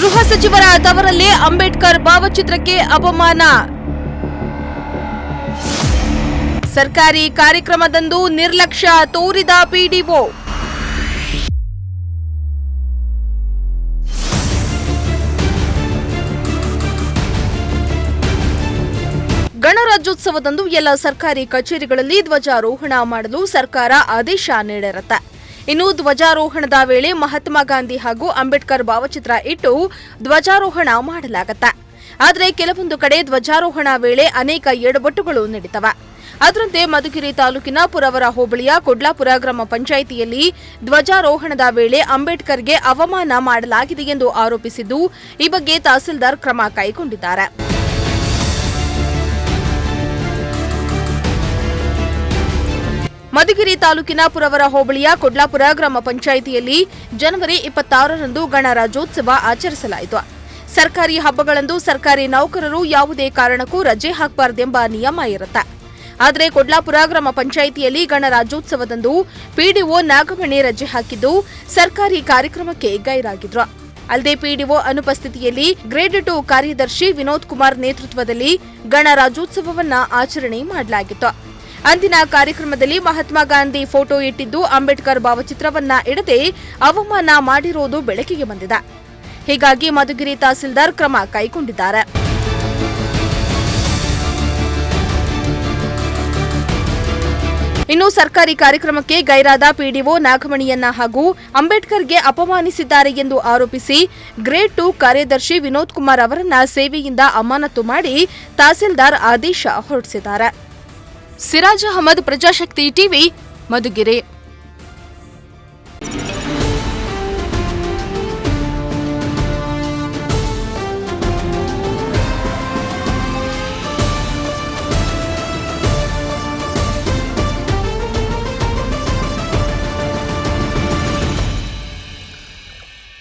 ಗೃಹ ಸಚಿವರ ತವರಲ್ಲೇ ಅಂಬೇಡ್ಕರ್ ಭಾವಚಿತ್ರಕ್ಕೆ ಅಪಮಾನ ಸರ್ಕಾರಿ ಕಾರ್ಯಕ್ರಮದಂದು ನಿರ್ಲಕ್ಷ್ಯ ತೋರಿದ ಪಿಡಿಒ. ಗಣರಾಜ್ಯೋತ್ಸವದಂದು ಎಲ್ಲ ಸರ್ಕಾರಿ ಕಚೇರಿಗಳಲ್ಲಿ ಧ್ವಜಾರೋಹಣ ಮಾಡಲು ಸರ್ಕಾರ ಆದೇಶ ನೀಡಿರುತ್ತೆ. ಇನ್ನು ಧ್ವಜಾರೋಹಣದ ವೇಳೆ ಮಹಾತ್ಮ ಗಾಂಧಿ ಹಾಗೂ ಅಂಬೇಡ್ಕರ್ ಭಾವಚಿತ್ರ ಇಟ್ಟು ಧ್ವಜಾರೋಹಣ ಮಾಡಲಾಗತ್ತೆ. ಆದರೆ ಕೆಲವೊಂದು ಕಡೆ ಧ್ವಜಾರೋಹಣ ವೇಳೆ ಅನೇಕ ಎಡಬಟ್ಟುಗಳು ನಡೀತವೆ ಅದರಂತೆ ಮಧುಗಿರಿ ತಾಲೂಕಿನ ಪುರವರ ಹೋಬಳಿಯ ಕೊಡ್ಲಾಪುರ ಗ್ರಾಮ ಪಂಚಾಯಿತಿಯಲ್ಲಿ ಧ್ವಜಾರೋಹಣದ ವೇಳೆ ಅಂಬೇಡ್ಕರ್ಗೆ ಅವಮಾನ ಮಾಡಲಾಗಿದೆ ಎಂದು ಆರೋಪಿಸಿದ್ದು, ಈ ಬಗ್ಗೆ ತಹಸೀಲ್ದಾರ್ ಕ್ರಮ ಕೈಗೊಂಡಿದ್ದಾರೆ. ಮಧುಗಿರಿ ತಾಲೂಕಿನ ಪುರವರ ಹೋಬಳಿಯ ಕೊಡ್ಲಾಪುರ ಗ್ರಾಮ ಪಂಚಾಯಿತಿಯಲ್ಲಿ ಜನವರಿ ಇಪ್ಪತ್ತಾರರಂದು ಗಣರಾಜ್ಯೋತ್ಸವ ಆಚರಿಸಲಾಯಿತು. ಸರ್ಕಾರಿ ಹಬ್ಬಗಳಂದು ಸರ್ಕಾರಿ ನೌಕರರು ಯಾವುದೇ ಕಾರಣಕ್ಕೂ ರಜೆ ಹಾಕಬಾರದೆಂಬ ನಿಯಮ ಇರುತ್ತೆ. ಆದರೆ ಕೊಡ್ಲಾಪುರ ಗ್ರಾಮ ಪಂಚಾಯಿತಿಯಲ್ಲಿ ಗಣರಾಜ್ಯೋತ್ಸವದಂದು ಪಿಡಿಒ ನಾಗಮಣಿ ರಜೆ ಹಾಕಿದ್ದು ಸರ್ಕಾರಿ ಕಾರ್ಯಕ್ರಮಕ್ಕೆ ಗೈರಾಗಿದ್ರು. ಅಲ್ಲದೆ ಪಿಡಿಒ ಅನುಪಸ್ಥಿತಿಯಲ್ಲಿ ಗ್ರೇಡ್ ಟು ಕಾರ್ಯದರ್ಶಿ ವಿನೋದ್ ಕುಮಾರ್ ನೇತೃತ್ವದಲ್ಲಿ ಗಣರಾಜ್ಯೋತ್ಸವವನ್ನ ಆಚರಣೆ ಮಾಡಲಾಗಿತ್ತು. ಅಂದಿನ ಕಾರ್ಯಕ್ರಮದಲ್ಲಿ ಮಹಾತ್ಮ ಗಾಂಧಿ ಫೋಟೋ ಇಟ್ಟಿದ್ದು ಅಂಬೇಡ್ಕರ್ ಭಾವಚಿತ್ರವನ್ನ ಇಡದೆ ಅವಮಾನ ಮಾಡಿರುವುದು ಬೆಳಕಿಗೆ ಬಂದಿದೆ. ಹೀಗಾಗಿ ಮಧುಗಿರಿ ತಹಸೀಲ್ದಾರ್ ಕ್ರಮ ಕೈಗೊಂಡಿದ್ದಾರೆ. ಇನ್ನು ಸರ್ಕಾರಿ ಕಾರ್ಯಕ್ರಮಕ್ಕೆ ಗೈರಾದ ಪಿಡಿಒ ನಾಗಮಣಿಯನ್ನ ಹಾಗೂ ಅಂಬೇಡ್ಕರ್ಗೆ ಅಪಮಾನಿಸಿದ್ದಾರೆ ಎಂದು ಆರೋಪಿಸಿ ಗ್ರೇಡ್ ಟು ಕಾರ್ಯದರ್ಶಿ ವಿನೋದ್ ಕುಮಾರ್ ಅವರನ್ನ ಸೇವೆಯಿಂದ ಅಮಾನತು ಮಾಡಿ ತಹಸೀಲ್ದಾರ್ ಆದೇಶ ಹೊರಡಿಸಿದ್ದಾರೆ. ಸಿರಾಜ್ ಅಹಮದ್ ಪ್ರಜಾಶಕ್ತಿ ಟಿವಿ ಮಧುಗಿರಿ